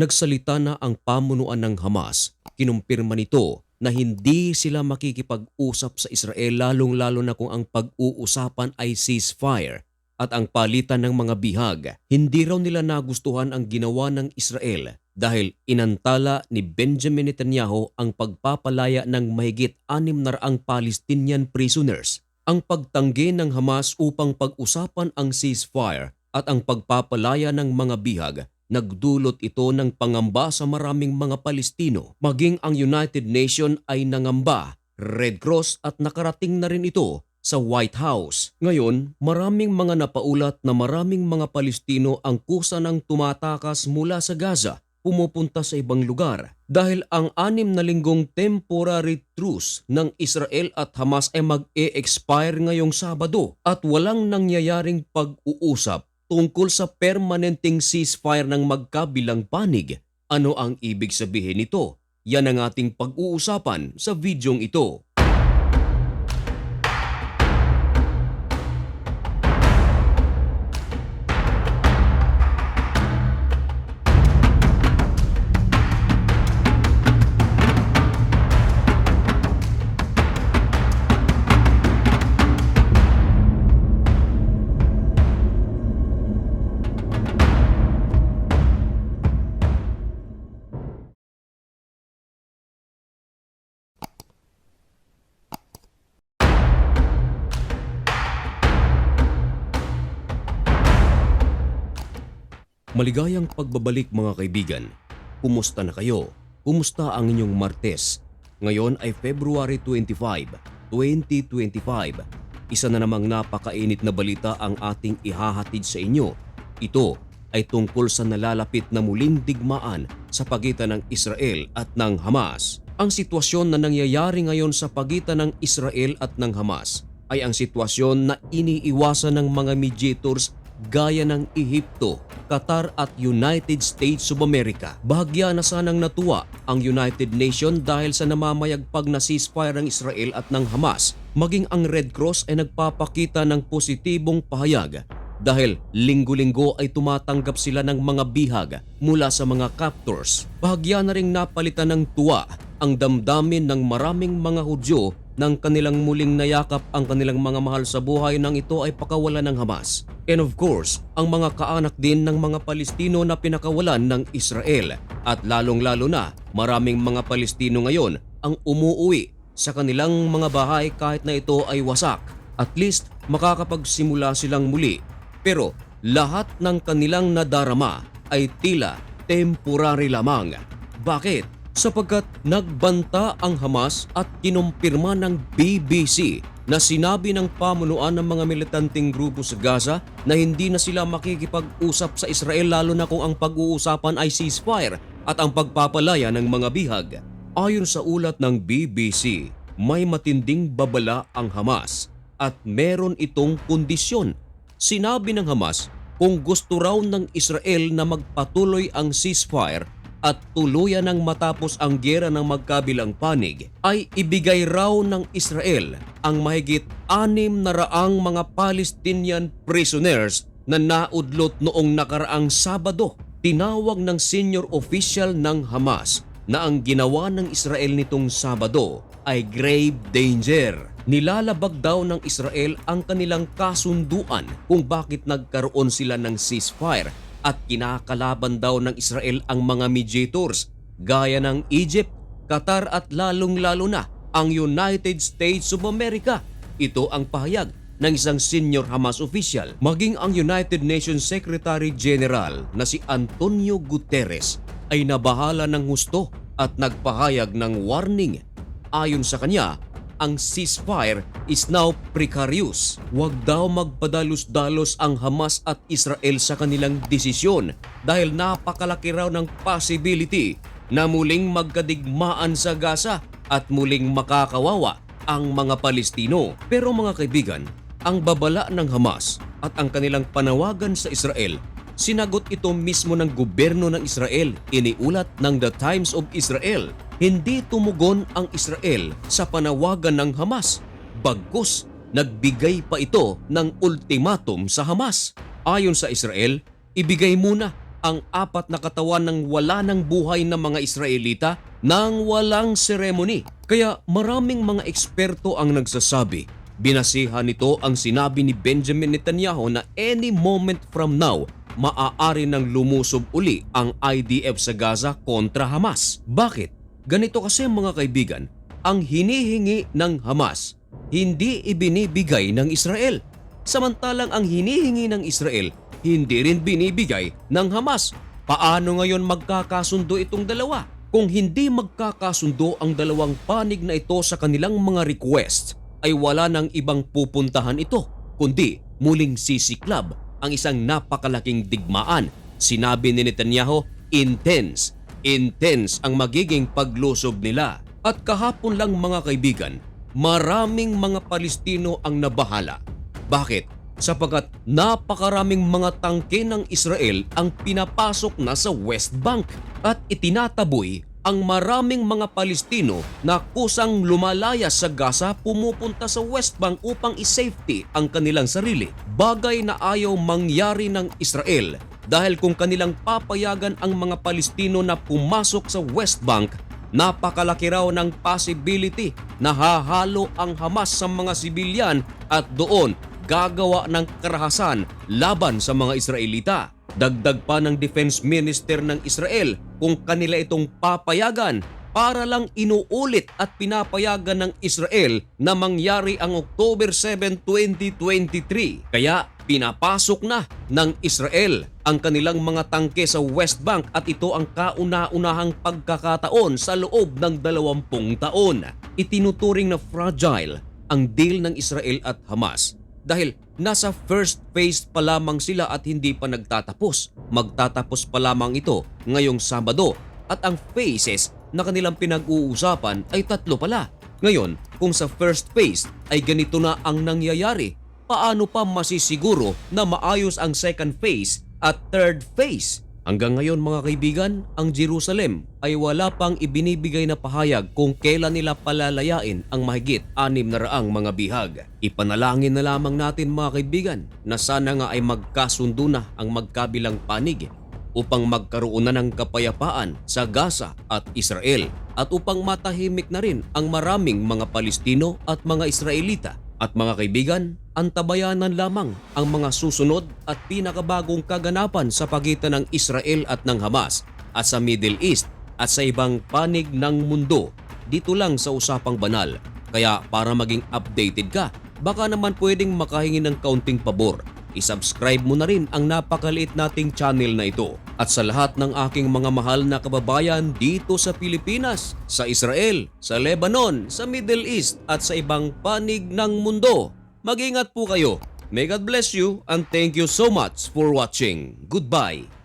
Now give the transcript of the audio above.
Nagsalita na ang pamunuan ng Hamas. Kinumpirma nito na hindi sila makikipag-usap sa Israel lalong-lalo na kung ang pag-uusapan ay ceasefire at ang palitan ng mga bihag. Hindi raw nila nagustuhan ang ginawa ng Israel dahil inantala ni Benjamin Netanyahu ang pagpapalaya ng mahigit anim na raang Palestinian prisoners. Ang pagtanggi ng Hamas upang pag-usapan ang ceasefire at ang pagpapalaya ng mga bihag nagdulot ito ng pangamba sa maraming mga Palestino. Maging ang United Nation ay nangamba, Red Cross at nakarating na rin ito sa White House. Ngayon, maraming mga napaulat na maraming mga Palestino ang kusa ng tumatakas mula sa Gaza pumupunta sa ibang lugar dahil ang anim na linggong temporary truce ng Israel at Hamas ay mag-e-expire ngayong Sabado at walang nangyayaring pag-uusap tungkol sa permanenteng ceasefire ng magkabilang panig. Ano ang ibig sabihin nito? Yan ang ating pag-uusapan sa videong ito. Maligayang pagbabalik mga kaibigan. Kumusta na kayo? Kumusta ang inyong Martes? Ngayon ay February 25, 2025. Isa na namang napakainit na balita ang ating ihahatid sa inyo. Ito ay tungkol sa nalalapit na muling digmaan sa pagitan ng Israel at ng Hamas. Ang sitwasyon na nangyayari ngayon sa pagitan ng Israel at ng Hamas ay ang sitwasyon na iniiwasan ng mga mediators gaya ng Ehipto, Qatar at United States of America. Bahagya na sanang natuwa ang United Nation dahil sa namamayagpag na ceasefire ng Israel at ng Hamas. Maging ang Red Cross ay nagpapakita ng positibong pahayag dahil linggo-linggo ay tumatanggap sila ng mga bihag mula sa mga captors. Bahagya na ring napalitan ng tuwa ang damdamin ng maraming mga Hudyo nang kanilang muling nayakap ang kanilang mga mahal sa buhay nang ito ay pakawalan ng Hamas. And of course, ang mga kaanak din ng mga Palestino na pinakawalan ng Israel. At lalong-lalo na, maraming mga Palestino ngayon ang umuuwi sa kanilang mga bahay kahit na ito ay wasak. At least makakapagsimula silang muli. Pero lahat ng kanilang nadarama ay tila temporary lamang. Bakit? Sapagkat nagbanta ang Hamas at kinumpirma ng BBC na sinabi ng pamunuan ng mga militanteng grupo sa Gaza na hindi na sila makikipag-usap sa Israel lalo na kung ang pag-uusapan ay ceasefire at ang pagpapalaya ng mga bihag. Ayon sa ulat ng BBC, may matinding babala ang Hamas at meron itong kondisyon. Sinabi ng Hamas kung gusto raw ng Israel na magpatuloy ang ceasefire at tuluyan ng matapos ang gera ng magkabilang panig ay ibigay raw ng Israel ang mahigit anim na raang mga Palestinian prisoners na naudlot noong nakaraang Sabado. Tinawag ng senior official ng Hamas na ang ginawa ng Israel nitong Sabado ay grave danger. Nilalabag daw ng Israel ang kanilang kasunduan kung bakit nagkaroon sila ng ceasefire at kinakalaban daw ng Israel ang mga mediators gaya ng Egypt, Qatar at lalong-lalo na ang United States of America. Ito ang pahayag ng isang senior Hamas official. Maging ang United Nations Secretary General na si Antonio Guterres ay nabahala ng husto at nagpahayag ng warning. Ayon sa kanya, ang ceasefire is now precarious. Huwag daw magpadalos-dalos ang Hamas at Israel sa kanilang desisyon dahil napakalaki raw ng possibility na muling magkadigmaan sa Gaza at muling makakawawa ang mga Palestino. Pero mga kaibigan, ang babala ng Hamas at ang kanilang panawagan sa Israel Sinagot ito mismo ng gobyerno ng Israel, iniulat ng The Times of Israel. Hindi tumugon ang Israel sa panawagan ng Hamas. Bagkus, nagbigay pa ito ng ultimatum sa Hamas. Ayon sa Israel, ibigay muna ang apat na katawan ng wala ng buhay na mga Israelita nang walang seremony. Kaya maraming mga eksperto ang nagsasabi, binasihan nito ang sinabi ni Benjamin Netanyahu na any moment from now, maaari nang lumusob uli ang IDF sa Gaza kontra Hamas. Bakit? Ganito kasi mga kaibigan, ang hinihingi ng Hamas, hindi ibinibigay ng Israel. Samantalang ang hinihingi ng Israel, hindi rin binibigay ng Hamas. Paano ngayon magkakasundo itong dalawa? Kung hindi magkakasundo ang dalawang panig na ito sa kanilang mga request, ay wala nang ibang pupuntahan ito, kundi muling sisiklab ang isang napakalaking digmaan. Sinabi ni Netanyahu, intense, intense ang magiging paglusob nila. At kahapon lang mga kaibigan, maraming mga Palestino ang nabahala. Bakit? Sapagkat napakaraming mga tangke ng Israel ang pinapasok na sa West Bank at itinataboy ang maraming mga Palestino na kusang lumalaya sa Gaza pumupunta sa West Bank upang i-safety ang kanilang sarili. Bagay na ayaw mangyari ng Israel dahil kung kanilang papayagan ang mga Palestino na pumasok sa West Bank, napakalaki raw ng possibility na hahalo ang Hamas sa mga sibilyan at doon gagawa ng karahasan laban sa mga Israelita. Dagdag pa ng Defense Minister ng Israel kung kanila itong papayagan para lang inuulit at pinapayagan ng Israel na mangyari ang October 7, 2023. Kaya pinapasok na ng Israel ang kanilang mga tangke sa West Bank at ito ang kauna-unahang pagkakataon sa loob ng 20 taon. Itinuturing na fragile ang deal ng Israel at Hamas dahil nasa first phase pa lamang sila at hindi pa nagtatapos. Magtatapos pa lamang ito ngayong Sabado at ang phases na kanilang pinag-uusapan ay tatlo pala. Ngayon, kung sa first phase ay ganito na ang nangyayari, paano pa masisiguro na maayos ang second phase at third phase? Hanggang ngayon mga kaibigan, ang Jerusalem ay wala pang ibinibigay na pahayag kung kailan nila palalayain ang mahigit anim na raang mga bihag. Ipanalangin na lamang natin mga kaibigan na sana nga ay magkasundo na ang magkabilang panig upang magkaroon na ng kapayapaan sa Gaza at Israel at upang matahimik na rin ang maraming mga Palestino at mga Israelita. At mga kaibigan, antabayanan lamang ang mga susunod at pinakabagong kaganapan sa pagitan ng Israel at ng Hamas at sa Middle East at sa ibang panig ng mundo dito lang sa Usapang Banal. Kaya para maging updated ka, baka naman pwedeng makahingi ng kaunting pabor isubscribe mo na rin ang napakaliit nating channel na ito. At sa lahat ng aking mga mahal na kababayan dito sa Pilipinas, sa Israel, sa Lebanon, sa Middle East at sa ibang panig ng mundo, mag-ingat po kayo. May God bless you and thank you so much for watching. Goodbye.